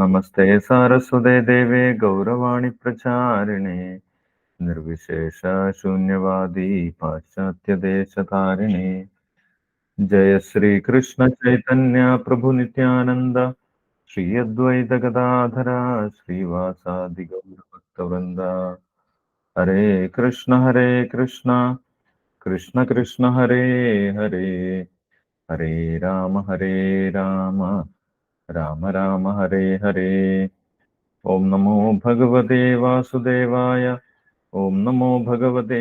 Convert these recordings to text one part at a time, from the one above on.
നമസ്തേ സാരസ്വതേ ദേവേ ഗൗരവാണി പ്രചാരിണേ. നിർവിശേഷ ശൂന്യവാദി പാശ്ചാത്യദേശതാരിണേ ജയ ശ്രീ കൃഷ്ണ ചൈതന്യ പ്രഭു നിത്യാനന്ദ ശ്രീ അദ്വൈത ഗദാധര ശ്രീവാസാദി ഗൗരഭക്തവൃന്ദ ഹരേ കൃഷ്ണ ഹരേ കൃഷ്ണ. കൃഷ്ണ കൃഷ്ണ ഹരേ ഹരേ. ഹരേ രാമ ഹരേ രാമ. രാമ രാമ ഹരേ ഹരേ ഓം നമോ ഭഗവതേ വാസുദേവായ ഓം നമോ ഭഗവതേ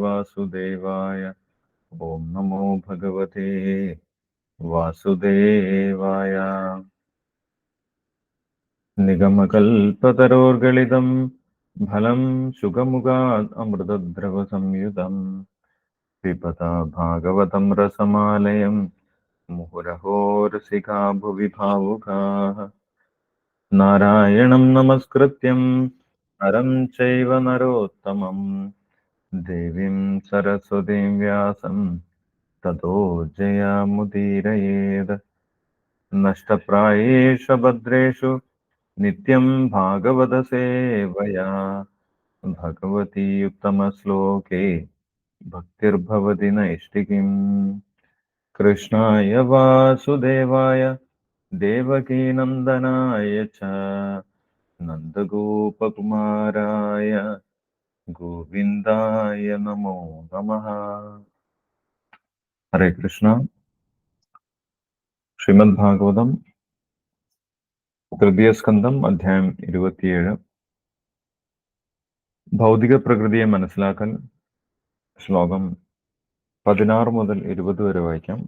വാസുദേവായ ഓം നമോ ഭഗവതേ വാസുദേവായ നിഗമകൽപതരോർഗളിതം ഫലം സുഖമുഖാത് അമൃതദ്രവസംയുതം പിബത ഭാഗവതം രസമാലയം मुहुरहो रसिका भुवि भावुकाः नारायणं नमस्कृत्यं नरं चैव नरोत्तमं देवीं सरस्वतीं व्यासं ततो जयामुदीरयेत् नष्टप्रायेषु भद्रेषु नित्यं भागवतसेवया भगवती उत्तमश्लोके भक्तिर्भवति नैष्टिकीम् कृष्णाय वासुदेवाय देवकीनन्दनाय च नन्दगोपकुमाराय गोविन्दाय नमो नमः ഹരേ കൃഷ്ണ ശ്രീമദ് ഭാഗവതം തൃതീയ സ്കന്ധം അധ്യായം ഇരുപത്തിയേഴ് ഭൗതിക പ്രകൃതിയെ മനസ്സിലാക്കൽ ശ്ലോകം പതിനാറ് മുതൽ ഇരുപത് വരെ വായിക്കാം.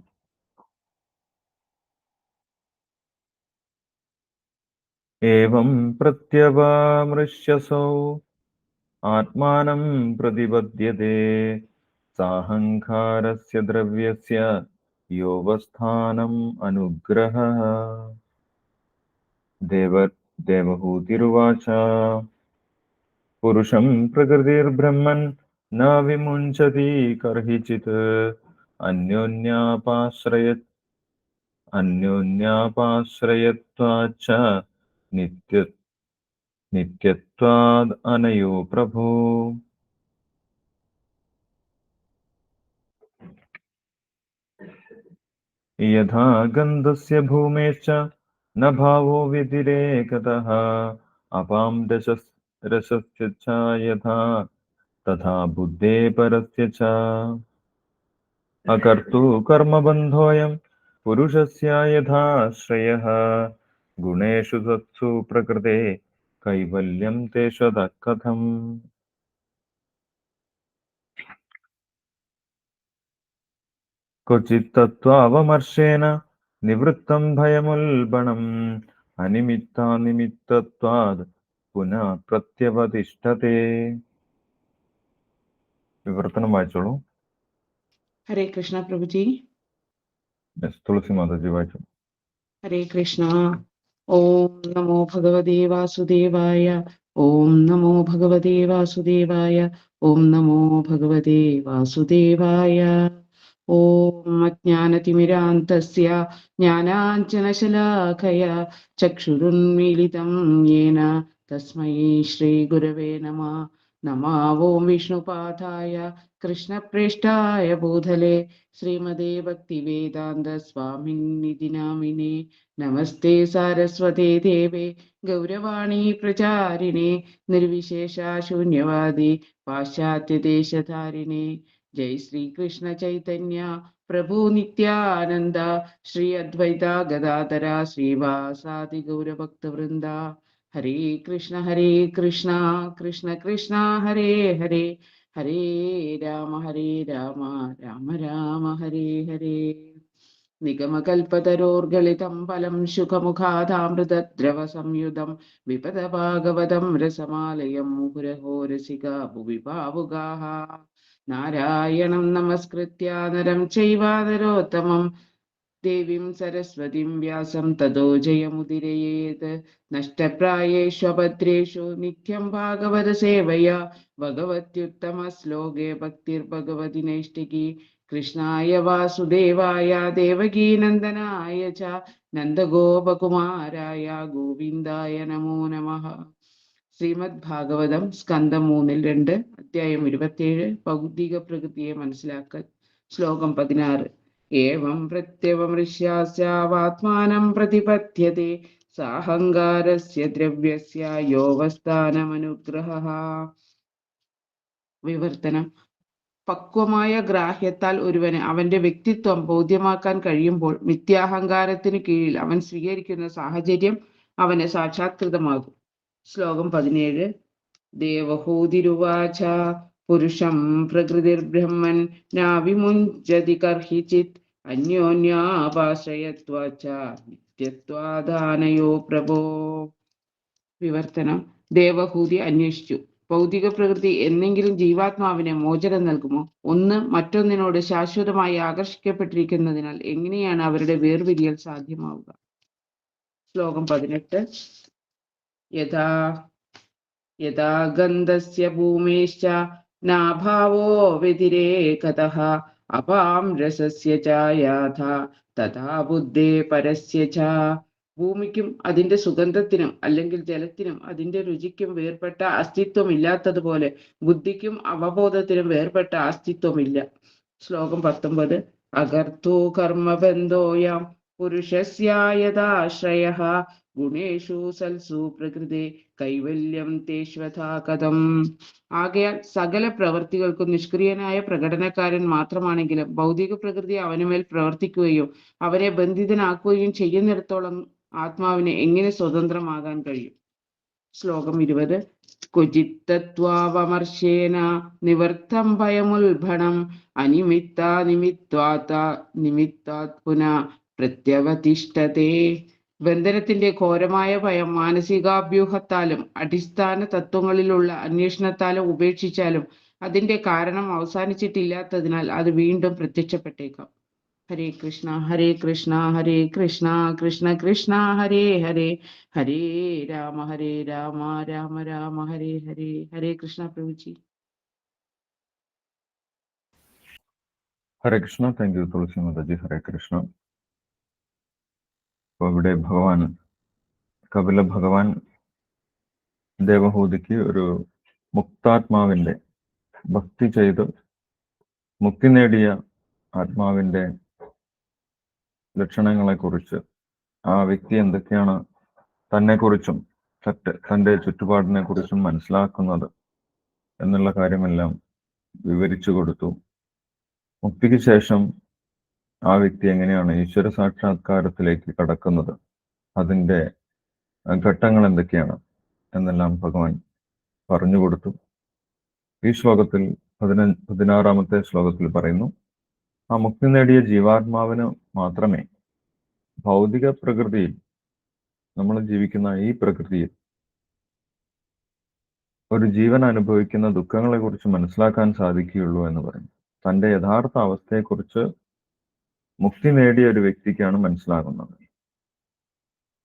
ഏവം പ്രത്യവാമൃശ്യസൗ ആത്മാനം പ്രതിപദ്യത്തെ സാഹങ്കാരസ്യ ദ്രവ്യസ്യ യോവസ്ഥാനം അനുഗ്രഹ. ദേവ ദേവഹൂതിരുവാച പുരുഷം പ്രകൃതിർബ്രഹ്മൻ न विमुञ्चति कर्हिचित्। अन्योन्यापाश्रय अन्योन्यापाश्रयत्वाच्च नित्य नित्यत्वाद् अनयो प्रभो। यथा गन्धस्य भूमेश्च न भावो व्यतिरेकतः अपां रसस् रसस्य च यथा तथा बुद्धे परस्य च अकर्तु कर्मबन्धोऽयं पुरुषस्य यथा श्रेयः गुणेषु सत्सु प्रकृते कैवल्यं तेषदः कथम् क्वचित्तत्त्वावमर्शेन निवृत्तं भयमुल्बणम् अनिमित्तानिमित्तत्वात् पुनः प्रत्यवतिष्ठते വിവർത്തനം വായിച്ചോളൂ. ഹരേ കൃഷ്ണ പ്രഭുജി. തുളസി മാതാജി വായിച്ചു. ഹരേ കൃഷ്ണ. ഓം നമോ ഭഗവതേ വാസുദേവായ ഓം നമോ ഭഗവതേ വാസുദേവായ ഓം നമോ ഭഗവതേ വാസുദേവായ. ഓം അജ്ഞാനതിമിരാന്തസ്യ ജ്ഞാനാഞ്ജനശലാഖയ ചക്ഷുരുന്മീലിതം യേന തസ്മൈ ശ്രീഗുരവേ നമഃ. നമഃ ഓം വിഷ്ണുപാദായ കൃഷ്ണപ്രേഷ്ഠായ ഭൂതലേ ശ്രീമതേ ഭക്തിവേദാന്ത സ്വാമി നാമിനെ നമസ്തേ സാരസ്വതേ ദേവേ ഗൗരവാണി പ്രചാരിണേ നിർവിശേഷ ശൂന്യവാദി പാശ്ചാത്യദേശധാരിണേ. ജയ് ശ്രീകൃഷ്ണ ചൈതന്യ പ്രഭു നിത്യാനന്ദ ശ്രീ അദ്വൈത ഗദാധര ശ്രീവാസാദി ഗൗരഭക്തവൃന്ദ. ഹരേ കൃഷ്ണ ഹരേ കൃഷ്ണ കൃഷ്ണ കൃഷ്ണ ഹരേ ഹരേ. ഹരേ രാമ ഹരേ രാമ രാമ രാമ ഹരേ ഹരേ. നിഗമകൽപതരോർഗളിതം ഫലം ശുഖമുഖാതാമൃതദ്രവ സംയുതം വിപദ ഭാഗവതം രസമാലയം മുഹുരഹോരസിക ഭുവി ഭാവുകാഹ. നാരായണം നമസ്കൃത്യ നരം ചൈവ നരോത്തമം ദേവീം സരസ്വതിം വ്യാസം തതോ ജയമുദിരയേത്. നഷ്ടപ്രായേഷു അഭദ്രേഷു നിത്യം ഭാഗവത സേവയാ. ഭഗവത്യുത്തമ ശ്ലോകേ ഭക്തിർഭഗവതി നൈഷ്ഠികി. കൃഷ്ണായ വാസുദേവായ ദേവകീനന്ദനായ ച. നന്ദഗോപകുമാരായ ഗോവിന്ദായ നമോ നമഃ. ശ്രീമദ് ഭാഗവതം സ്കന്ധം മൂന്നിൽ രണ്ട് അധ്യായം ഇരുപത്തിയേഴ് ഭൗതിക പ്രകൃതിയെ മനസ്സിലാക്കൽ ശ്ലോകം പതിനാറ്. ഏവം പ്രത്യവമൃശ്യാസ്യാവാത്മാനം പ്രതിപദ്ധ്യത്തെ സാഹങ്കാരസ്യ ദ്രവ്യസ്യ യോവസ്ഥാനമനുഗ്രഹ. വിവർത്തനം. പക്വമായ ഗ്രാഹ്യത്താൽ ഒരുവന് അവന്റെ വ്യക്തിത്വം ബോധ്യമാക്കാൻ കഴിയുമ്പോൾ മിഥ്യാഹങ്കാരത്തിന് കീഴിൽ അവൻ സ്വീകരിക്കുന്ന സാഹചര്യം അവന് സാക്ഷാത്കൃതമാകും. ശ്ലോകം പതിനേഴ്. ദേവഹൂതിരുവാച പുരുഷം പ്രകൃതിർബ്രഹ്മൻ നാവിമുഞ്ചതി കർഹിചിത് അന്യോന്യാപാശ്രയത്വാച്ച നിത്യത്വാദാനയോ പ്രഭോ? വിവർത്തനം. ദേവഭൂതി അന്വേഷിച്ചു. ഭൗതിക പ്രകൃതി എന്നെങ്കിലും ജീവാത്മാവിന് മോചനം നൽകുമോ? ഒന്ന് മറ്റൊന്നിനോട് ശാശ്വതമായി ആകർഷിക്കപ്പെട്ടിരിക്കുന്നതിനാൽ എങ്ങനെയാണ് അവരുടെ വേർപിരിയൽ സാധ്യമാവുക? ശ്ലോകം പതിനെട്ട്. യഥാ യഥാ ഗന്ധസ്യ ഭൂമേശ്ച നാഭാവോ വ്യതിരേകതഃ അപാം രസസ്യ ചായാഥ തഥാ ബുദ്ധേ പരസ്യ ച. ഭൂമിക്കും അതിന്റെ സുഗന്ധത്തിനും അല്ലെങ്കിൽ ജലത്തിനും അതിന്റെ രുചിക്കും വേർപെട്ട അസ്തിത്വം ഇല്ലാത്തതുപോലെ ബുദ്ധിക്കും അവബോധത്തിനും വേർപെട്ട അസ്തിത്വമില്ല. ശ്ലോകം പത്തൊമ്പത്. അകർത്തു കർമ്മബന്ധോയാം പുരുഷസ്യായതാശ്രയ ഗുണേഷു സൽസു പ്രകൃതി കൈവല്യം തേഷ്വഥാ കഥം. ആകയാൽ സകല പ്രവർത്തികൾക്കും നിഷ്ക്രിയനായ പ്രകടനക്കാരൻ മാത്രമാണെങ്കിലും ഭൗതിക പ്രകൃതി അവനുമേൽ പ്രവർത്തിക്കുകയും അവനെ ബന്ധിതനാക്കുകയും ചെയ്യുന്നിടത്തോളം ആത്മാവിന് എങ്ങനെ സ്വതന്ത്രമാകാൻ കഴിയും? ശ്ലോകം ഇരുപത്. കുചിത്തത്വാവമർശേന നിവർത്തം ഭയമുൽഭണം അനിമിത്ത നിമിത്വാത്ത നിമിത്താത് ബന്ധനത്തിന്റെ ഘോരമായ ഭയം മാനസികാഭ്യൂഹത്താലും അടിസ്ഥാന തത്വങ്ങളിലുള്ള അന്വേഷണത്താലും ഉപേക്ഷിച്ചാലും അതിന്റെ കാരണം അവസാനിച്ചിട്ടില്ലാത്തതിനാൽ അത് വീണ്ടും പ്രത്യക്ഷപ്പെട്ടേക്കാം. Hare Krishna Hare Krishna Hare Krishna Krishna Krishna Hare Hare Hare Rama Hare Rama Rama Rama Hare Hare Hare Krishna പ്രഭുജി. Hare Krishna thank you Tulasi Mataji Hare Krishna. അപ്പൊ ഇവിടെ ഭഗവാൻ കപില ഭഗവാൻ ദേവഹൂതിക്ക് ഒരു മുക്താത്മാവിന്റെ ഭക്തി ചെയ്ത് മുക്തി നേടിയ ആത്മാവിന്റെ ലക്ഷണങ്ങളെ കുറിച്ച് ആ വ്യക്തി എന്തൊക്കെയാണ് തന്നെ കുറിച്ചും തന്റെ ചുറ്റുപാടിനെ കുറിച്ചും മനസ്സിലാക്കുന്നത് എന്നുള്ള കാര്യമെല്ലാം വിവരിച്ചു കൊടുത്തു. മുക്തിക്ക് ശേഷം ആ വ്യക്തി എങ്ങനെയാണ് ഈശ്വര സാക്ഷാത്കാരത്തിലേക്ക് കടക്കുന്നത്? അതിന്റെ ഘട്ടങ്ങൾ എന്തൊക്കെയാണ്? എന്നെല്ലാം ഭഗവാൻ പറഞ്ഞു കൊടുത്തു. ഈ ശ്ലോകത്തിൽ പതിന പതിനാറാമത്തെ ശ്ലോകത്തിൽ പറയുന്നു ആ മുക്തി നേടിയ ജീവാത്മാവിന് മാത്രമേ ഭൗതിക പ്രകൃതിയിൽ നമ്മൾ ജീവിക്കുന്ന ഈ പ്രകൃതിയിൽ ഒരു ജീവൻ അനുഭവിക്കുന്ന ദുഃഖങ്ങളെ കുറിച്ച് മനസ്സിലാക്കാൻ സാധിക്കുകയുള്ളൂ എന്ന് പറയും തന്റെ യഥാർത്ഥ അവസ്ഥയെക്കുറിച്ച് മുക്തി നേടിയ ഒരു വ്യക്തിക്കാണ് മനസ്സിലാകുന്നത്.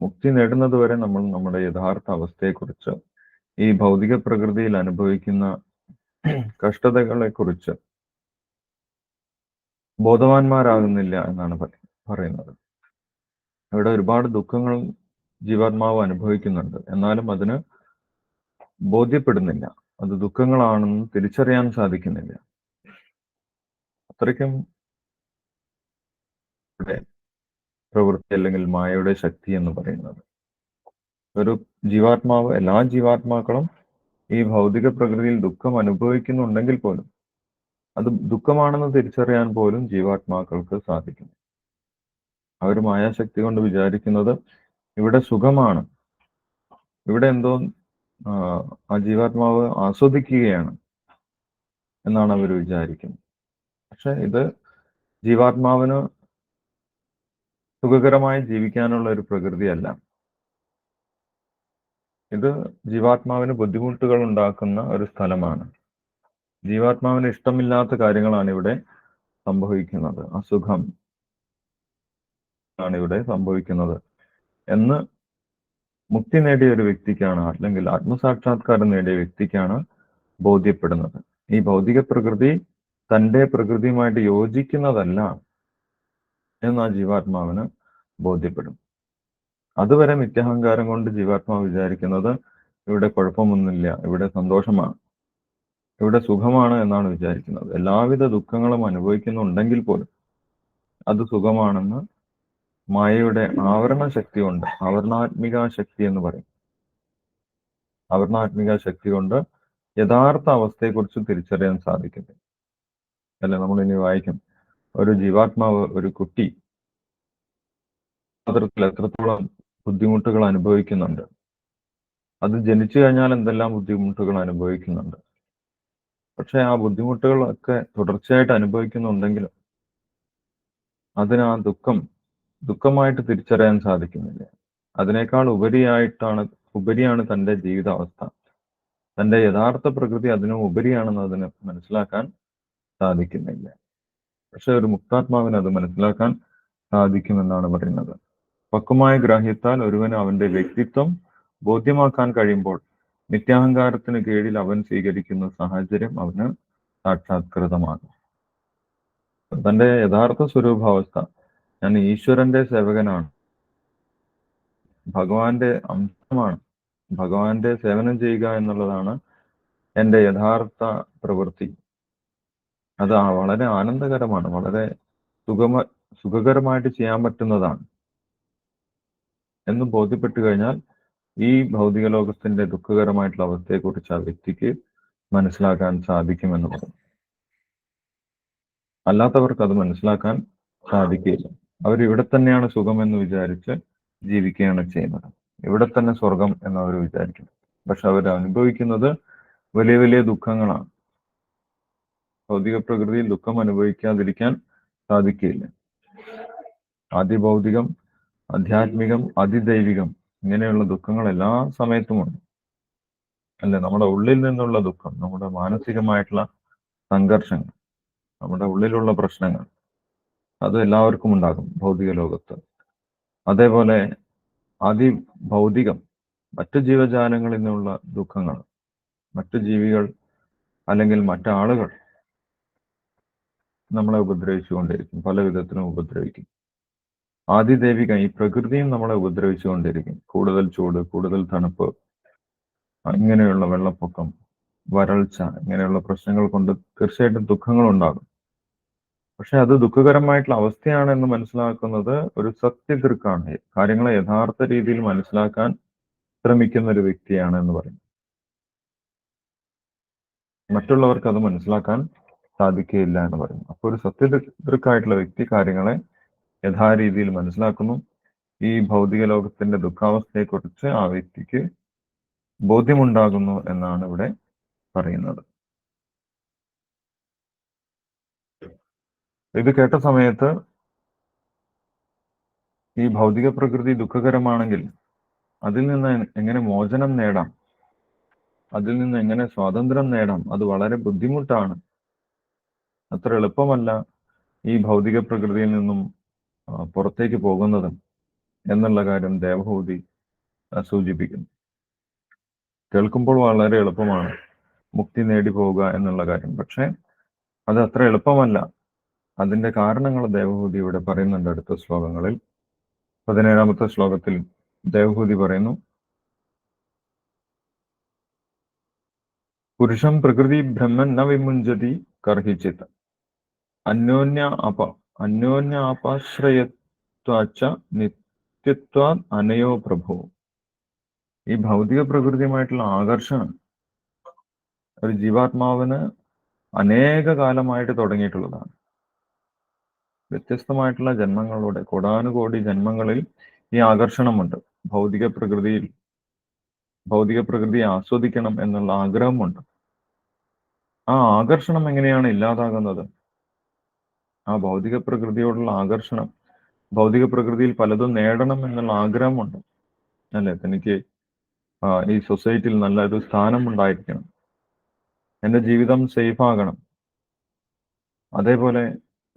മുക്തി നേടുന്നത് വരെ നമ്മൾ നമ്മുടെ യഥാർത്ഥ അവസ്ഥയെക്കുറിച്ച് ഈ ഭൗതിക പ്രകൃതിയിൽ അനുഭവിക്കുന്ന കഷ്ടതകളെ കുറിച്ച് ബോധവാന്മാരാകുന്നില്ല എന്നാണ് പറയുന്നത്. ഇവിടെ ഒരുപാട് ദുഃഖങ്ങൾ ജീവാത്മാവ് അനുഭവിക്കുന്നുണ്ട്. എന്നാലും അതിന് ബോധ്യപ്പെടുന്നില്ല. അത് ദുഃഖങ്ങളാണെന്ന് തിരിച്ചറിയാൻ സാധിക്കുന്നില്ല. അത്രയ്ക്കും പ്രവൃത്തി അല്ലെങ്കിൽ മായയുടെ ശക്തി എന്ന് പറയുന്നത്. ഒരു ജീവാത്മാവ് എല്ലാ ജീവാത്മാക്കളും ഈ ഭൗതിക പ്രകൃതിയിൽ ദുഃഖം അനുഭവിക്കുന്നുണ്ടെങ്കിൽ പോലും അത് ദുഃഖമാണെന്ന് തിരിച്ചറിയാൻ പോലും ജീവാത്മാക്കൾക്ക് സാധിക്കും അവർ മായാശക്തി കൊണ്ട് വിചാരിക്കുന്നത് ഇവിടെ സുഖമാണ്. ഇവിടെ എന്തോ ആ ജീവാത്മാവ് ആസ്വദിക്കുകയാണ് എന്നാണ് അവർ വിചാരിക്കുന്നത്. പക്ഷെ ഇത് ജീവാത്മാവിന് സുഖകരമായി ജീവിക്കാനുള്ള ഒരു പ്രകൃതിയല്ല. ഇത് ജീവാത്മാവിന് ബുദ്ധിമുട്ടുകൾ ഉണ്ടാക്കുന്ന ഒരു സ്ഥലമാണ്. ജീവാത്മാവിന് ഇഷ്ടമില്ലാത്ത കാര്യങ്ങളാണ് ഇവിടെ സംഭവിക്കുന്നത്. അസുഖം ആണ് ഇവിടെ സംഭവിക്കുന്നത്. എന്ന് മുക്തി നേടിയ ഒരു വ്യക്തിക്കാണ് അല്ലെങ്കിൽ ആത്മസാക്ഷാത്കാരം നേടിയ വ്യക്തിക്കാണ് ബോധ്യപ്പെടുന്നത്. ഈ ഭൗതിക പ്രകൃതി തന്റെ പ്രകൃതിയുമായിട്ട് യോജിക്കുന്നതല്ല. എന്ന് ആ ജീവാത്മാവിന് ബോധ്യപ്പെടും. അതുവരെ മിഥ്യാഹങ്കാരം കൊണ്ട് ജീവാത്മാവ് വിചാരിക്കുന്നത് ഇവിടെ കുഴപ്പമൊന്നുമില്ല ഇവിടെ സന്തോഷമാണ് ഇവിടെ സുഖമാണ് എന്നാണ് വിചാരിക്കുന്നത്. എല്ലാവിധ ദുഃഖങ്ങളും അനുഭവിക്കുന്നുണ്ടെങ്കിൽ പോലും അത് സുഖമാണെന്ന് മായയുടെ ആവരണ ശക്തി കൊണ്ട് ആവരണാത്മിക ശക്തി എന്ന് പറയും. ആവരണാത്മിക ശക്തി കൊണ്ട് യഥാർത്ഥ അവസ്ഥയെക്കുറിച്ച് തിരിച്ചറിയാൻ സാധിക്കില്ല അല്ലെ? നമ്മൾ ഇനി വായിക്കും. ഒരു ജീവാത്മാവ് ഒരു കുട്ടി പാത്രത്തിൽ എത്രത്തോളം ബുദ്ധിമുട്ടുകൾ അനുഭവിക്കുന്നുണ്ട്. അത് ജനിച്ചു കഴിഞ്ഞാൽ എന്തെല്ലാം ബുദ്ധിമുട്ടുകൾ അനുഭവിക്കുന്നുണ്ട്. പക്ഷെ ആ ബുദ്ധിമുട്ടുകളൊക്കെ തുടർച്ചയായിട്ട് അനുഭവിക്കുന്നുണ്ടെങ്കിലും അതിന് ആ ദുഃഖം ദുഃഖമായിട്ട് തിരിച്ചറിയാൻ സാധിക്കുന്നില്ല. അതിനേക്കാൾ ഉപരിയായിട്ടാണ് ഉപരിയാണ് തന്റെ ജീവിതാവസ്ഥ. തന്റെ യഥാർത്ഥ പ്രകൃതി അതിനും ഉപരിയാണെന്ന് അതിന് മനസ്സിലാക്കാൻ സാധിക്കുന്നില്ല. പക്ഷെ ഒരു മുക്താത്മാവിന് അത് മനസ്സിലാക്കാൻ സാധിക്കുമെന്നാണ് പറയുന്നത്. പക്വമായ ഗ്രാഹ്യത്താൽ ഒരുവന് അവന്റെ വ്യക്തിത്വം ബോധ്യമാക്കാൻ കഴിയുമ്പോൾ നിത്യാഹങ്കാരത്തിന് കീഴിൽ അവൻ സ്വീകരിക്കുന്ന സാഹചര്യം അവന് സാക്ഷാത്കൃതമാകും. തന്റെ യഥാർത്ഥ സ്വരൂപാവസ്ഥ ഞാൻ ഈശ്വരന്റെ സേവകനാണ് ഭഗവാന്റെ അംശമാണ് ഭഗവാന്റെ സേവനം ചെയ്യുക എന്നുള്ളതാണ് എന്റെ യഥാർത്ഥ പ്രവൃത്തി. അത് വളരെ ആനന്ദകരമാണ്. വളരെ സുഖമ സുഖകരമായിട്ട് ചെയ്യാൻ പറ്റുന്നതാണ്. എന്ന് ബോധ്യപ്പെട്ടു കഴിഞ്ഞാൽ ഈ ഭൗതിക ലോകത്തിന്റെ ദുഃഖകരമായിട്ടുള്ള അവസ്ഥയെക്കുറിച്ച് ആ വ്യക്തിക്ക് മനസ്സിലാക്കാൻ സാധിക്കുമെന്ന് പറഞ്ഞു അല്ലാത്തവർക്ക് അത് മനസ്സിലാക്കാൻ സാധിക്കില്ല. അവർ ഇവിടെ തന്നെയാണ് സുഖമെന്ന് വിചാരിച്ച് ജീവിക്കുകയാണ് ചെയ്യുന്നത്. ഇവിടെ തന്നെ സ്വർഗം എന്ന് അവർ വിചാരിക്കും പക്ഷെ അവർ അനുഭവിക്കുന്നത് വലിയ വലിയ ദുഃഖങ്ങളാണ്. ഭൗതിക പ്രകൃതിയിൽ ദുഃഖം അനുഭവിക്കാതിരിക്കാൻ സാധിക്കില്ല. അതിഭൗതികം ആധ്യാത്മികം അതിദൈവികം ഇങ്ങനെയുള്ള ദുഃഖങ്ങൾ എല്ലാ സമയത്തുമുണ്ട്. അല്ല നമ്മുടെ ഉള്ളിൽ നിന്നുള്ള ദുഃഖം നമ്മുടെ മാനസികമായിട്ടുള്ള സംഘർഷങ്ങൾ നമ്മുടെ ഉള്ളിലുള്ള പ്രശ്നങ്ങൾ അത് എല്ലാവർക്കും ഉണ്ടാകും ഭൗതിക ലോകത്ത്. അതേപോലെ അതിഭൗതികം മറ്റു ജീവജാലങ്ങളിൽ നിന്നുള്ള ദുഃഖങ്ങൾ മറ്റു ജീവികൾ അല്ലെങ്കിൽ മറ്റാളുകൾ നമ്മളെ ഉപദ്രവിച്ചുകൊണ്ടിരിക്കും. പല വിധത്തിലും ഉപദ്രവിക്കും. ആദിദേവിക ഈ പ്രകൃതിയും നമ്മളെ ഉപദ്രവിച്ചുകൊണ്ടിരിക്കും. കൂടുതൽ ചൂട് കൂടുതൽ തണുപ്പ് ഇങ്ങനെയുള്ള വെള്ളപ്പൊക്കം വരൾച്ച ഇങ്ങനെയുള്ള പ്രശ്നങ്ങൾ കൊണ്ട് തീർച്ചയായിട്ടും ദുഃഖങ്ങൾ ഉണ്ടാകും പക്ഷെ അത് ദുഃഖകരമായിട്ടുള്ള അവസ്ഥയാണ് എന്ന് മനസ്സിലാക്കുന്നത് ഒരു സത്യതൃക്കാണ്. കാര്യങ്ങളെ യഥാർത്ഥ രീതിയിൽ മനസ്സിലാക്കാൻ ശ്രമിക്കുന്ന ഒരു വ്യക്തിയാണ് എന്ന് പറയും മറ്റുള്ളവർക്ക് അത് മനസ്സിലാക്കാൻ സാധിക്കുകയില്ല എന്ന് പറയുന്നു. അപ്പോൾ ഒരു സത്യദൃക്കായിട്ടുള്ള വ്യക്തി കാര്യങ്ങളെ യഥാരീതിയിൽ മനസ്സിലാക്കുന്നു. ഈ ഭൗതിക ലോകത്തിന്റെ ദുഃഖാവസ്ഥയെക്കുറിച്ച് ആ വ്യക്തിക്ക് ബോധ്യമുണ്ടാകുന്നു എന്നാണ് ഇവിടെ പറയുന്നത്. ഇത് കേട്ട സമയത്ത് ഈ ഭൗതിക പ്രകൃതി ദുഃഖകരമാണെങ്കിൽ അതിൽ നിന്ന് എങ്ങനെ മോചനം നേടാം? അതിൽ നിന്ന് എങ്ങനെ സ്വാതന്ത്ര്യം നേടാം? അത് വളരെ ബുദ്ധിമുട്ടാണ്. അത്ര എളുപ്പമല്ല ഈ ഭൗതിക പ്രകൃതിയിൽ നിന്നും പുറത്തേക്ക് പോകുന്നത് എന്നുള്ള കാര്യം ദേവഭൂതി സൂചിപ്പിക്കുന്നു. കേൾക്കുമ്പോൾ വളരെ എളുപ്പമാണ് മുക്തി നേടി പോവുക എന്നുള്ള കാര്യം. പക്ഷെ അത് അത്ര എളുപ്പമല്ല. അതിന്റെ കാരണങ്ങൾ ദേവഭൂതി ഇവിടെ പറയുന്നുണ്ട് അടുത്ത ശ്ലോകങ്ങളിൽ. പതിനേഴാമത്തെ ശ്ലോകത്തിൽ ദേവഭൂതി പറയുന്നു പുരുഷം പ്രകൃതി ബ്രഹ്മൻ ന വിമുഞ്ചതി അന്യോന്യ അപ അന്യോന്യ അപാശ്രയത്വാച്ച നിത്യത്വാ അനയോ പ്രഭു. ഈ ഭൗതിക പ്രകൃതിയുമായിട്ടുള്ള ആകർഷണം ഒരു ജീവാത്മാവിന് അനേക കാലമായിട്ട് തുടങ്ങിയിട്ടുള്ളതാണ്. വ്യത്യസ്തമായിട്ടുള്ള ജന്മങ്ങളുടെ കോടാനുകോടി ജന്മങ്ങളിൽ ഈ ആകർഷണമുണ്ട്. ഭൗതിക പ്രകൃതിയിൽ ഭൗതിക പ്രകൃതിയെ ആസ്വദിക്കണം എന്നുള്ള ആഗ്രഹമുണ്ട്. ആ ആകർഷണം എങ്ങനെയാണ് ഇല്ലാതാകുന്നത്? ആ ഭൗതിക പ്രകൃതിയോടുള്ള ആകർഷണം. ഭൗതിക പ്രകൃതിയിൽ പലതും നേടണം എന്നുള്ള ആഗ്രഹമുണ്ട്. അല്ലെ? തനിക്ക് ഈ സൊസൈറ്റിയിൽ നല്ലൊരു സ്ഥാനം ഉണ്ടായിരിക്കണം എന്റെ ജീവിതം സേഫ് ആകണം അതേപോലെ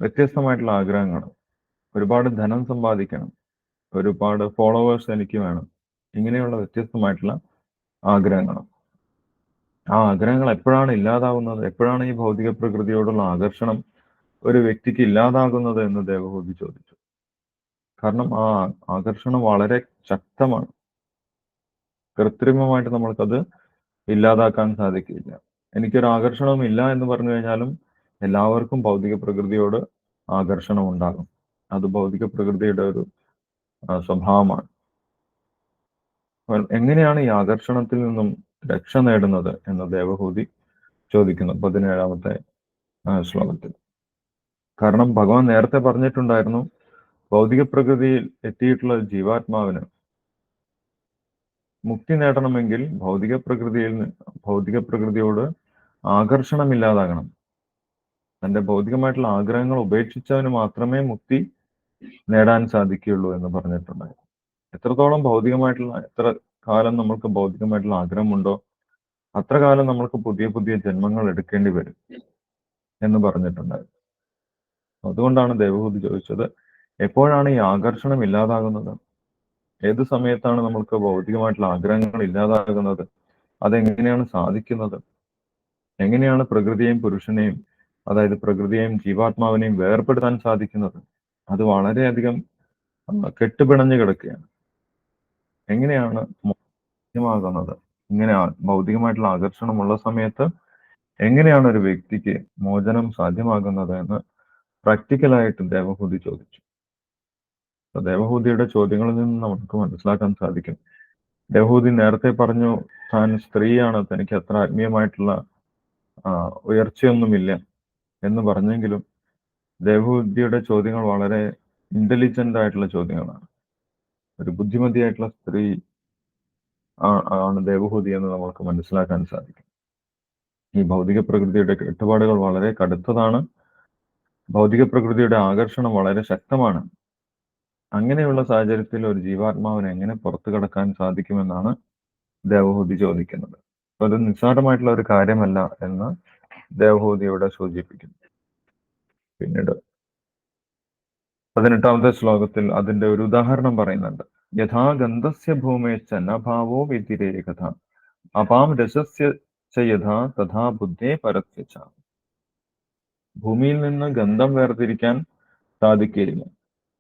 വ്യത്യസ്തമായിട്ടുള്ള ആഗ്രഹങ്ങൾ ഒരുപാട് ധനം സമ്പാദിക്കണം. ഒരുപാട് ഫോളോവേഴ്സ് എനിക്ക് വേണം. ഇങ്ങനെയുള്ള വ്യത്യസ്തമായിട്ടുള്ള ആഗ്രഹങ്ങൾ ആ ആഗ്രഹങ്ങൾ എപ്പോഴാണ് ഇല്ലാതാവുന്നത്? എപ്പോഴാണ് ഈ ഭൗതിക പ്രകൃതിയോടുള്ള ആകർഷണം ഒരു വ്യക്തിക്ക് ഇല്ലാതാകുന്നത് എന്ന് ദേവഹൂതി ചോദിച്ചു. കാരണം ആ ആകർഷണം വളരെ ശക്തമാണ്. കൃത്രിമമായിട്ട് നമ്മൾക്കത് ഇല്ലാതാക്കാൻ സാധിക്കില്ല. എനിക്കൊരു ആകർഷണവും ഇല്ല എന്ന് പറഞ്ഞു കഴിഞ്ഞാലും എല്ലാവർക്കും ഭൗതിക പ്രകൃതിയോട് ആകർഷണം ഉണ്ടാകും. അത് ഭൗതിക പ്രകൃതിയുടെ ഒരു സ്വഭാവമാണ്. എങ്ങനെയാണ് ഈ ആകർഷണത്തിൽ നിന്നും രക്ഷ നേടുന്നത് എന്ന് ദേവഹൂതി ചോദിക്കുന്നു പതിനേഴാമത്തെ ശ്ലോകത്തിൽ. കാരണം ഭഗവാൻ നേരത്തെ പറഞ്ഞിട്ടുണ്ടായിരുന്നു ഭൗതിക പ്രകൃതിയിൽ എത്തിയിട്ടുള്ള ജീവാത്മാവിന് മുക്തി നേടണമെങ്കിൽ ഭൗതിക പ്രകൃതിയിൽ ഭൗതിക പ്രകൃതിയോട് ആകർഷണമില്ലാതാകണം. തന്റെ ഭൗതികമായിട്ടുള്ള ആഗ്രഹങ്ങൾ ഉപേക്ഷിച്ചവന് മാത്രമേ മുക്തി നേടാൻ സാധിക്കുകയുള്ളൂ എന്ന് പറഞ്ഞിട്ടുണ്ടായിരുന്നു. എത്രത്തോളം ഭൗതികമായിട്ടുള്ള എത്ര കാലം നമ്മൾക്ക് ഭൗതികമായിട്ടുള്ള ആഗ്രഹമുണ്ടോ അത്ര കാലം നമ്മൾക്ക് പുതിയ പുതിയ ജന്മങ്ങൾ എടുക്കേണ്ടി വരും എന്ന് പറഞ്ഞിട്ടുണ്ടായിരുന്നു. അതുകൊണ്ടാണ് ദേവഹൂതി ചോദിച്ചത് എപ്പോഴാണ് ഈ ആകർഷണം ഇല്ലാതാകുന്നത്? ഏത് സമയത്താണ് നമ്മൾക്ക് ഭൗതികമായിട്ടുള്ള ആഗ്രഹങ്ങൾ ഇല്ലാതാകുന്നത്? അതെങ്ങനെയാണ് സാധിക്കുന്നത്? എങ്ങനെയാണ് പ്രകൃതിയെയും പുരുഷനെയും അതായത് പ്രകൃതിയെയും ജീവാത്മാവിനെയും വേർപെടുത്താൻ സാധിക്കുന്നത്? അത് വളരെയധികം കെട്ടുപിണഞ്ഞു കിടക്കുകയാണ്. എങ്ങനെയാണ് മോചനമാകുന്നത് ഇങ്ങനെ ഭൗതികമായിട്ടുള്ള ആകർഷണമുള്ള സമയത്ത് എങ്ങനെയാണ് ഒരു വ്യക്തിക്ക് മോചനം സാധ്യമാകുന്നത് എന്ന് പ്രാക്ടിക്കലായിട്ട് ദേവഹൂതി ചോദിച്ചു. ദേവഹൂതിയുടെ ചോദ്യങ്ങളിൽ നിന്ന് നമുക്ക് മനസ്സിലാക്കാൻ സാധിക്കും. ദേവഹൂതി നേരത്തെ പറഞ്ഞു താൻ സ്ത്രീയാണ് തനിക്ക് അത്ര ആത്മീയമായിട്ടുള്ള ഉയർച്ചയൊന്നുമില്ല എന്ന് പറഞ്ഞെങ്കിലും ദേവഹൂതിയുടെ ചോദ്യങ്ങൾ വളരെ ഇന്റലിജന്റ് ആയിട്ടുള്ള ചോദ്യങ്ങളാണ്. ഒരു ബുദ്ധിമതിയായിട്ടുള്ള സ്ത്രീ ആണ് ദേവഹൂതി എന്ന് നമുക്ക് മനസ്സിലാക്കാൻ സാധിക്കും. ഈ ഭൗതിക പ്രകൃതിയുടെ കെട്ടുപാടുകൾ വളരെ കടുത്തതാണ്. ഭൗതിക പ്രകൃതിയുടെ ആകർഷണം വളരെ ശക്തമാണ്. അങ്ങനെയുള്ള സാഹചര്യത്തിൽ ഒരു ജീവാത്മാവിന് എങ്ങനെ പുറത്തു കടക്കാൻ സാധിക്കുമെന്നാണ് ദേവഹൂതി ചോദിക്കുന്നത്. അത് നിസ്സാരമായിട്ടുള്ള ഒരു കാര്യമല്ല എന്ന് ദേവഹൂതിയോടെ സൂചിപ്പിക്കുന്നു. പിന്നീട് പതിനെട്ടാമത്തെ ശ്ലോകത്തിൽ അതിന്റെ ഒരു ഉദാഹരണം പറയുന്നുണ്ട്. യഥാഗന്ധസ്യ ഭൂമേശ്ച നഭാവോ വ്യതിരേകഥ. അപാം രസസ്യ യഥാ തഥാ ബുദ്ധേ പരസ്യ ച. ഭൂമിയിൽ നിന്ന് ഗന്ധം വേർതിരിക്കാൻ സാധിക്കുകയില്ല.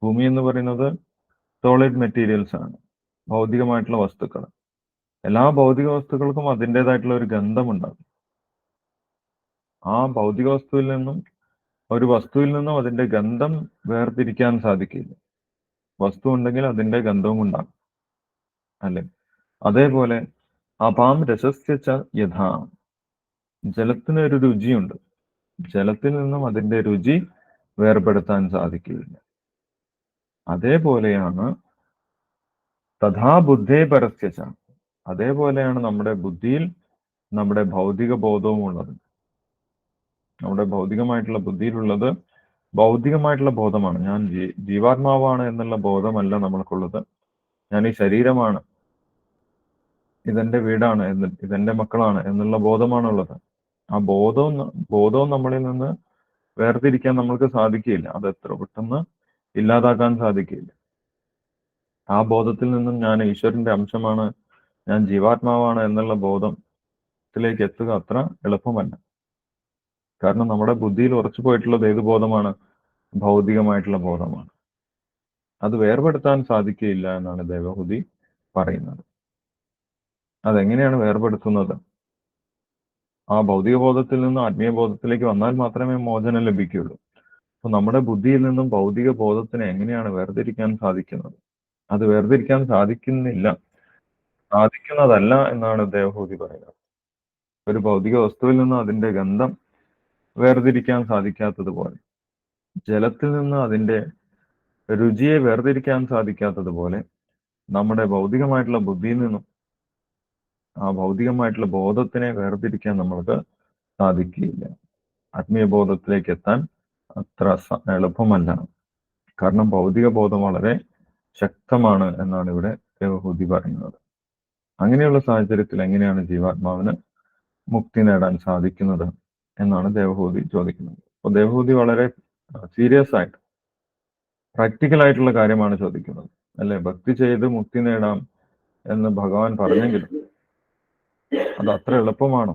ഭൂമി എന്ന് പറയുന്നത് സോളിഡ് മെറ്റീരിയൽസ് ആണ്. ഭൗതികമായിട്ടുള്ള വസ്തുക്കൾ എല്ലാ ഭൗതിക വസ്തുക്കൾക്കും അതിന്റെതായിട്ടുള്ള ഒരു ഗന്ധമുണ്ടാകും. ആ ഭൗതിക വസ്തുവിൽ നിന്നും ഒരു വസ്തുവിൽ നിന്നും അതിന്റെ ഗന്ധം വേർതിരിക്കാൻ സാധിക്കില്ല വസ്തു ഉണ്ടെങ്കിൽ അതിന്റെ ഗന്ധവും ഉണ്ടാകും. അല്ലെ? അതേപോലെ അപാം രസസ്യ ച യഥാ. ജലത്തിന് ഒരു രുചിയുണ്ട്. ജലത്തിൽ നിന്നും അതിന്റെ രുചി വേർപെടുത്താൻ സാധിക്കില്ല അതേപോലെയാണ് തഥാ ബുദ്ധേ പരസ്യച്ച അതേപോലെയാണ് നമ്മുടെ ബുദ്ധിയിൽ നമ്മുടെ ഭൗതിക ബോധവും ഉള്ളത് നമ്മുടെ ഭൗതികമായിട്ടുള്ള ബുദ്ധിയിലുള്ളത് ഭൗതികമായിട്ടുള്ള ബോധമാണ്. ഞാൻ ജീവാത്മാവാണ് എന്നുള്ള ബോധമല്ല നമ്മൾക്കുള്ളത്. ഞാൻ ഈ ശരീരമാണ്. ഇതെന്റെ വീടാണ് ഇതെന്റെ മക്കളാണ് എന്നുള്ള ബോധമാണുള്ളത്. ആ ബോധവും ബോധവും നമ്മളിൽ നിന്ന് വേർതിരിക്കാൻ നമ്മൾക്ക് സാധിക്കുകയില്ല. അത് എത്ര പെട്ടെന്ന് ഇല്ലാതാക്കാൻ സാധിക്കുകയില്ല. ആ ബോധത്തിൽ നിന്നും ഞാൻ ഈശ്വരന്റെ അംശമാണ് ഞാൻ ജീവാത്മാവാണ് എന്നുള്ള ബോധത്തിലേക്ക് എത്തുക അത്ര എളുപ്പമല്ല. കാരണം നമ്മുടെ ബുദ്ധിയിൽ ഉറച്ചു പോയിട്ടുള്ളത് ഏത് ബോധമാണ്? ഭൗതികമായിട്ടുള്ള ബോധമാണ്. അത് വേർപെടുത്താൻ സാധിക്കുകയില്ല എന്നാണ് ദേവഹുതി പറയുന്നത്. അതെങ്ങനെയാണ് വേർപെടുത്തുന്നത്? ആ ഭൗതിക ബോധത്തിൽ നിന്നും ആത്മീയ ബോധത്തിലേക്ക് വന്നാൽ മാത്രമേ മോചനം ലഭിക്കുകയുള്ളൂ. അപ്പൊ നമ്മുടെ ബുദ്ധിയിൽ നിന്നും ഭൗതിക ബോധത്തിനെ എങ്ങനെയാണ് വേർതിരിക്കാൻ സാധിക്കുന്നത്? അത് വേർതിരിക്കാൻ സാധിക്കുന്നില്ല. സാധിക്കുന്നതല്ല എന്നാണ് ദേവഭൂതി പറയുന്നത്. ഒരു ഭൗതിക വസ്തുവിൽ നിന്ന് അതിന്റെ ഗന്ധം വേർതിരിക്കാൻ സാധിക്കാത്തതുപോലെ ജലത്തിൽ നിന്ന് അതിന്റെ രുചിയെ വേർതിരിക്കാൻ സാധിക്കാത്തതുപോലെ നമ്മുടെ ഭൗതികമായിട്ടുള്ള ബുദ്ധിയിൽ നിന്നും ആ ഭൗതികമായിട്ടുള്ള ബോധത്തിനെ വേർതിരിക്കാൻ നമ്മൾക്ക് സാധിക്കുകയില്ല. ആത്മീയ ബോധത്തിലേക്ക് എത്താൻ അത്ര എളുപ്പമല്ല. കാരണം ഭൗതിക ബോധം വളരെ ശക്തമാണ് എന്നാണ് ഇവിടെ ദേവഹൂതി പറയുന്നത്. അങ്ങനെയുള്ള സാഹചര്യത്തിൽ എങ്ങനെയാണ് ജീവാത്മാവിന് മുക്തി നേടാൻ സാധിക്കുന്നത് എന്നാണ് ദേവഹൂതി ചോദിക്കുന്നത്. അപ്പോൾ ദേവഹൂതി വളരെ സീരിയസ് ആയിട്ട് പ്രാക്ടിക്കൽ ആയിട്ടുള്ള കാര്യമാണ് ചോദിക്കുന്നത്. അല്ലെ? ഭക്തി ചെയ്ത് മുക്തി നേടാം എന്ന് ഭഗവാൻ പറഞ്ഞെങ്കിലും അത് അത്ര എളുപ്പമാണോ.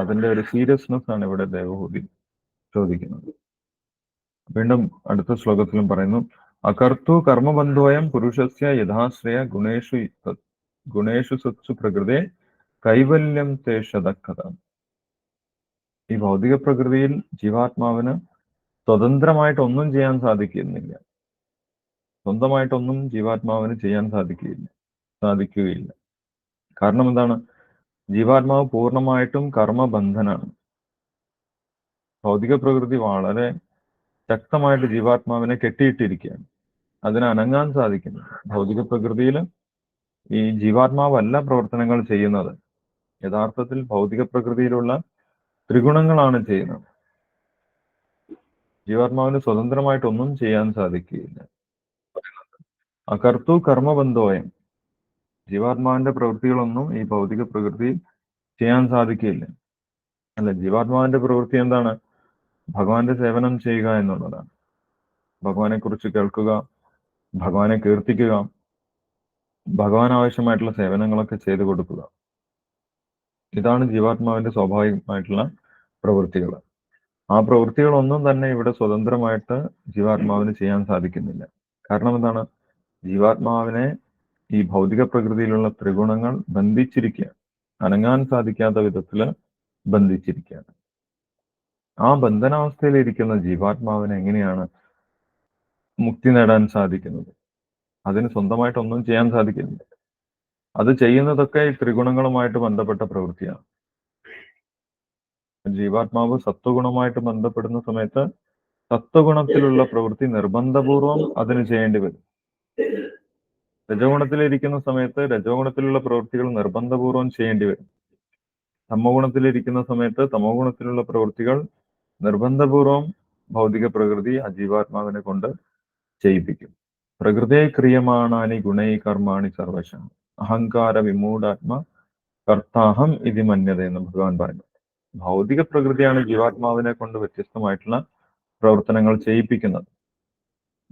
അതിന്റെ ഒരു സീരിയസ്നെസ് ആണ് ഇവിടെ ദേവഹൂതി ചോദിക്കുന്നത്. വീണ്ടും അടുത്ത ശ്ലോകത്തിലും പറയുന്നു അകർത്തു കർമ്മബന്ധോയം പുരുഷസ്യ യഥാശ്രയ ഗുണേഷു ഗുണേഷു സത്സു പ്രകൃതേ കൈവല്യം തേഷതക്കഥ ഈ ഭൗതിക പ്രകൃതിയിൽ ജീവാത്മാവിന് സ്വതന്ത്രമായിട്ട് ഒന്നും ചെയ്യാൻ സാധിക്കുന്നില്ല. സ്വന്തമായിട്ടൊന്നും ജീവാത്മാവിന് ചെയ്യാൻ സാധിക്കുകയില്ല സാധിക്കുകയില്ല. കാരണം എന്താണ്? ജീവാത്മാവ് പൂർണമായിട്ടും കർമ്മബന്ധനാണ്. ഭൗതിക പ്രകൃതി വളരെ ശക്തമായിട്ട് ജീവാത്മാവിനെ കെട്ടിയിട്ടിരിക്കുകയാണ്. അതിന് അനങ്ങാൻ സാധിക്കുന്നു. ഭൗതിക പ്രകൃതിയിൽ ഈ ജീവാത്മാവല്ല പ്രവർത്തനങ്ങൾ ചെയ്യുന്നത്. യഥാർത്ഥത്തിൽ ഭൗതിക പ്രകൃതിയിലുള്ള ത്രിഗുണങ്ങളാണ് ചെയ്യുന്നത്. ജീവാത്മാവിന് സ്വതന്ത്രമായിട്ടൊന്നും ചെയ്യാൻ സാധിക്കുകയില്ല. അകർത്തു കർമ്മബന്ധോയം. ജീവാത്മാവിന്റെ പ്രവൃത്തികളൊന്നും ഈ ഭൗതിക പ്രകൃതി ചെയ്യാൻ സാധിക്കുകയില്ല. അല്ല? ജീവാത്മാവിന്റെ പ്രവൃത്തി എന്താണ്? ഭഗവാന്റെ സേവനം ചെയ്യുക എന്നുള്ളതാണ്. ഭഗവാനെ കുറിച്ച് കേൾക്കുക ഭഗവാനെ കീർത്തിക്കുക ഭഗവാൻ ആവശ്യമായിട്ടുള്ള സേവനങ്ങളൊക്കെ ചെയ്തു കൊടുക്കുക. ഇതാണ് ജീവാത്മാവിന്റെ സ്വാഭാവികമായിട്ടുള്ള പ്രവൃത്തികൾ. ആ പ്രവൃത്തികളൊന്നും തന്നെ ഇവിടെ സ്വതന്ത്രമായിട്ട് ജീവാത്മാവിന് ചെയ്യാൻ സാധിക്കുന്നില്ല. കാരണം എന്താണ്? ജീവാത്മാവിനെ ഈ ഭൗതിക പ്രകൃതിയിലുള്ള ത്രിഗുണങ്ങൾ ബന്ധിച്ചിരിക്കുകയാണ്. അനങ്ങാൻ സാധിക്കാത്ത വിധത്തിൽ ബന്ധിച്ചിരിക്കുകയാണ്. ആ ബന്ധനാവസ്ഥയിലിരിക്കുന്ന ജീവാത്മാവിനെ എങ്ങനെയാണ് മുക്തി നേടാൻ സാധിക്കുന്നത്? അതിന് സ്വന്തമായിട്ടൊന്നും ചെയ്യാൻ സാധിക്കുന്നില്ല. അത് ചെയ്യുന്നതൊക്കെ ഈ ത്രിഗുണങ്ങളുമായിട്ട് ബന്ധപ്പെട്ട പ്രവൃത്തിയാണ്. ജീവാത്മാവ് സത്വഗുണമായിട്ട് ബന്ധപ്പെടുന്ന സമയത്ത് സത്വഗുണത്തിലുള്ള പ്രവൃത്തി നിർബന്ധപൂർവം അതിന് ചെയ്യേണ്ടി വരും. രജോഗുണത്തിലിരിക്കുന്ന സമയത്ത് രജോഗുണത്തിലുള്ള പ്രവൃത്തികൾ നിർബന്ധപൂർവം ചെയ്യേണ്ടി വരും. തമോഗുണത്തിലിരിക്കുന്ന സമയത്ത് തമോ ഗുണത്തിലുള്ള പ്രവൃത്തികൾ നിർബന്ധപൂർവം ഭൗതിക പ്രകൃതി അജീവാത്മാവിനെ കൊണ്ട് ചെയ്യിപ്പിക്കും. പ്രകൃതേ ക്രിയമാണാനി ഗുണൈ കർമാണി സർവശ. അഹങ്കാര വിമൂഢാത്മ കർത്താഹം ഇതി മന്യത എന്ന് ഭഗവാൻ പറയുന്നു. ഭൗതിക പ്രകൃതിയാണ് ജീവാത്മാവിനെ കൊണ്ട് വ്യത്യസ്തമായിട്ടുള്ള പ്രവർത്തനങ്ങൾ ചെയ്യിപ്പിക്കുന്നത്.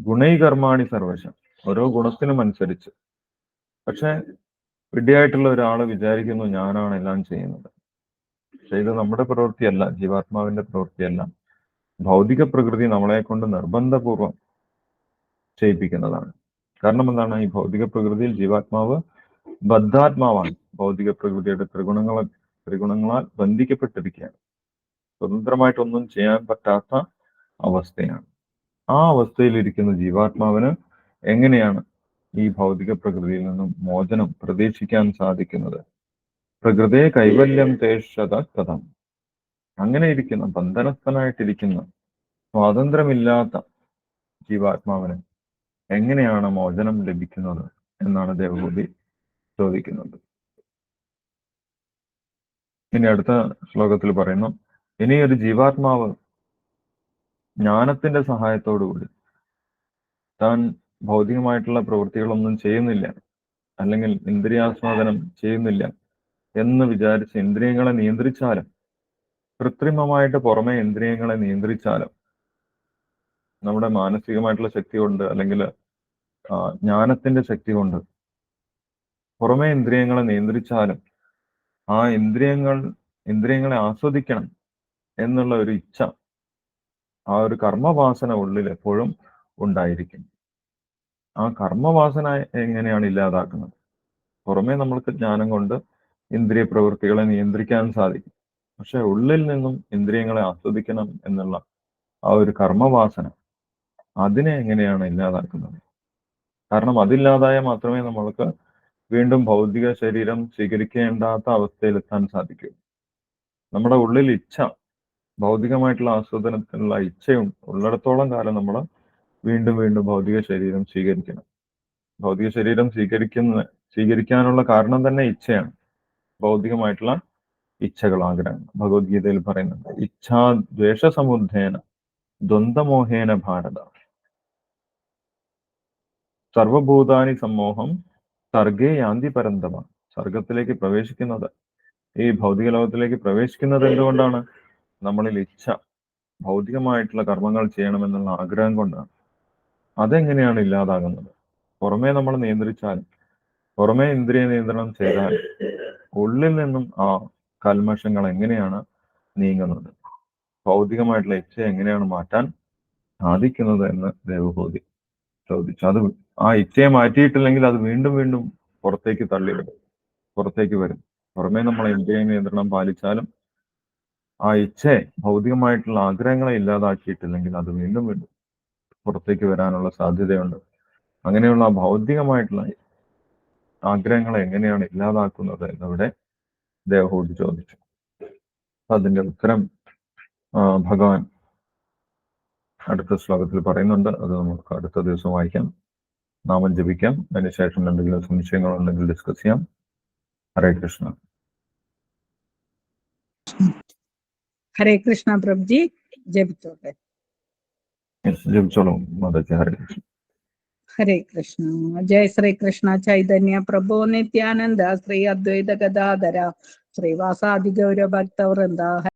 ഗുണൈ കർമാണി സർവശം. ഓരോ ഗുണത്തിനും അനുസരിച്ച് പക്ഷെ വിഡ്ഢിയായിട്ടുള്ള ഒരാൾ വിചാരിക്കുന്നു ഞാനാണ് എല്ലാം ചെയ്യുന്നത്. പക്ഷെ ഇത് നമ്മുടെ പ്രവൃത്തിയല്ല ജീവാത്മാവിന്റെ പ്രവൃത്തിയല്ല. ഭൗതിക പ്രകൃതി നമ്മളെ കൊണ്ട് നിർബന്ധപൂർവം ചെയ്യിപ്പിക്കുന്നതാണ്. കാരണം എന്താണ്? ഈ ഭൗതിക പ്രകൃതിയിൽ ജീവാത്മാവ് ബദ്ധാത്മാവാണ്. ഭൗതിക പ്രകൃതിയുടെ ത്രിഗുണങ്ങളെ ത്രിഗുണങ്ങളാൽ ബന്ധിക്കപ്പെട്ടിരിക്കുകയാണ്. സ്വതന്ത്രമായിട്ടൊന്നും ചെയ്യാൻ പറ്റാത്ത അവസ്ഥയാണ്. ആ അവസ്ഥയിലിരിക്കുന്ന ജീവാത്മാവിന് എങ്ങനെയാണ് ഈ ഭൗതിക പ്രകൃതിയിൽ നിന്നും മോചനം പ്രതീക്ഷിക്കാൻ സാധിക്കുന്നത്? പ്രകൃതിയെ കൈവല്യം തേഷത കഥം. അങ്ങനെ ഇരിക്കുന്ന ബന്ധനസ്ഥനായിട്ടിരിക്കുന്ന സ്വാതന്ത്ര്യമില്ലാത്ത ജീവാത്മാവിന് എങ്ങനെയാണ് മോചനം ലഭിക്കുന്നത് എന്നാണ് ദേവഭൂതി ചോദിക്കുന്നത്. ഇനി അടുത്ത ശ്ലോകത്തിൽ പറയുന്നു ഇനി ഒരു ജീവാത്മാവ് ജ്ഞാനത്തിന്റെ സഹായത്തോടുകൂടി താൻ ഭൗതികമായിട്ടുള്ള പ്രവൃത്തികളൊന്നും ചെയ്യുന്നില്ല. അല്ലെങ്കിൽ ഇന്ദ്രിയാസ്വാദനം ചെയ്യുന്നില്ല എന്ന് വിചാരിച്ച് ഇന്ദ്രിയങ്ങളെ നിയന്ത്രിച്ചാലും കൃത്രിമമായിട്ട് പുറമെ ഇന്ദ്രിയങ്ങളെ നിയന്ത്രിച്ചാലും നമ്മുടെ മാനസികമായിട്ടുള്ള ശക്തി കൊണ്ട് അല്ലെങ്കിൽ ജ്ഞാനത്തിന്റെ ശക്തി കൊണ്ട് പുറമെ ഇന്ദ്രിയങ്ങളെ നിയന്ത്രിച്ചാലും ആ ഇന്ദ്രിയങ്ങൾ ഇന്ദ്രിയങ്ങളെ ആസ്വദിക്കണം എന്നുള്ള ഒരു ഇച്ഛ ആ ഒരു കർമ്മവാസന ഉള്ളിൽ എപ്പോഴും ഉണ്ടായിരിക്കും. ആ കർമ്മവാസന എങ്ങനെയാണ് ഇല്ലാതാക്കുന്നത്? പുറമേ നമ്മൾക്ക് ജ്ഞാനം കൊണ്ട് ഇന്ദ്രിയ പ്രവൃത്തികളെ നിയന്ത്രിക്കാൻ സാധിക്കും. പക്ഷെ ഉള്ളിൽ നിന്നും ഇന്ദ്രിയങ്ങളെ ആസ്വദിക്കണം എന്നുള്ള ആ ഒരു കർമ്മവാസന അതിനെ എങ്ങനെയാണ് ഇല്ലാതാക്കുന്നത്? കാരണം അതില്ലാതായ മാത്രമേ നമ്മൾക്ക് വീണ്ടും ഭൗതിക ശരീരം സ്വീകരിക്കേണ്ടാത്ത അവസ്ഥയിലെത്താൻ സാധിക്കൂ. നമ്മുടെ ഉള്ളിൽ ഇച്ഛ ഭൗതികമായിട്ടുള്ള ആസ്വാദനത്തിനുള്ള ഇച്ഛയും ഉള്ളിടത്തോളം കാലം നമ്മൾ വീണ്ടും വീണ്ടും ഭൗതിക ശരീരം സ്വീകരിക്കണം. ഭൗതിക ശരീരം സ്വീകരിക്കുന്ന സ്വീകരിക്കാനുള്ള കാരണം തന്നെ ഇച്ഛയാണ്. ഭൗതികമായിട്ടുള്ള ഇച്ഛകൾ ആഗ്രഹങ്ങൾ. ഭഗവത്ഗീതയിൽ പറയുന്നുണ്ട് ഇച്ഛാ ദ്വേഷ സമുദ്ധേന ദ്വന്ദ്മോഹേന ഭാരത സർവഭൂതാനി സമ്മോഹം സർഗേ യാന്തി പരന്തമ. സർഗത്തിലേക്ക് പ്രവേശിക്കുന്നത് ഈ ഭൗതിക ലോകത്തിലേക്ക് പ്രവേശിക്കുന്നത് എന്തുകൊണ്ടാണ്? നമ്മളിൽ ഇച്ഛ ഭൗതികമായിട്ടുള്ള കർമ്മങ്ങൾ ചെയ്യണമെന്നുള്ള ആഗ്രഹം കൊണ്ടാണ്. അതെങ്ങനെയാണ് ഇല്ലാതാകുന്നത്? പുറമേ നമ്മൾ നിയന്ത്രിച്ചാൽ പുറമേ ഇന്ദ്രിയ നിയന്ത്രണം ചെയ്താൽ ഉള്ളിൽ നിന്നും ആ കൽമഷങ്ങൾ എങ്ങനെയാണ് നീങ്ങുന്നത്? ഭൗതികമായിട്ടുള്ള ഇച്ഛ എങ്ങനെയാണ് മാറ്റാൻ സാധിക്കുന്നത് എന്ന് ദേവഭൂതി ചോദിച്ചു. അത് ആ ഇച്ഛയെ മാറ്റിയിട്ടില്ലെങ്കിൽ അത് വീണ്ടും വീണ്ടും പുറത്തേക്ക് തള്ളിയിടും പുറത്തേക്ക് വരും. പുറമേ നമ്മൾ ഇന്ദ്രിയ നിയന്ത്രണം പാലിച്ചാലും ആ ഇച്ഛയെ ഭൗതികമായിട്ടുള്ള ആഗ്രഹങ്ങളെ ഇല്ലാതാക്കിയിട്ടില്ലെങ്കിൽ അത് വീണ്ടും വീണ്ടും പുറത്തേക്ക് വരാനുള്ള സാധ്യതയുണ്ട്. അങ്ങനെയുള്ള ഭൗതികമായിട്ടുള്ള ആഗ്രഹങ്ങളെ എങ്ങനെയാണ് ഇല്ലാതാക്കുന്നത് എന്നിവിടെ ദേവഹൂതി ചോദിച്ചു. അതിന്റെ ഉത്തരം ഭഗവാൻ അടുത്ത ശ്ലോകത്തിൽ പറയുന്നുണ്ട്. അത് നമുക്ക് അടുത്ത ദിവസം വായിക്കാം. നാമം ജപിക്കാം. അതിനുശേഷം എന്തെങ്കിലും സംശയങ്ങളുണ്ടെങ്കിൽ ഡിസ്കസ് ചെയ്യാം. ഹരേ കൃഷ്ണ. ഹരേ കൃഷ്ണ പ്രഭുജി ജപിച്ചോട്ടെ. Yes, ജപിച്ചോളൂ മാതാജി ഹരേ കൃഷ്ണ ഹരേ കൃഷ്ണ ജയ ശ്രീ കൃഷ്ണ ചൈതന്യ പ്രഭു നിത്യാനന്ദ ശ്രീ അദ്വൈത ഗദാധര ശ്രീവാസാദി ഗൗരഭക്തവൃന്ദ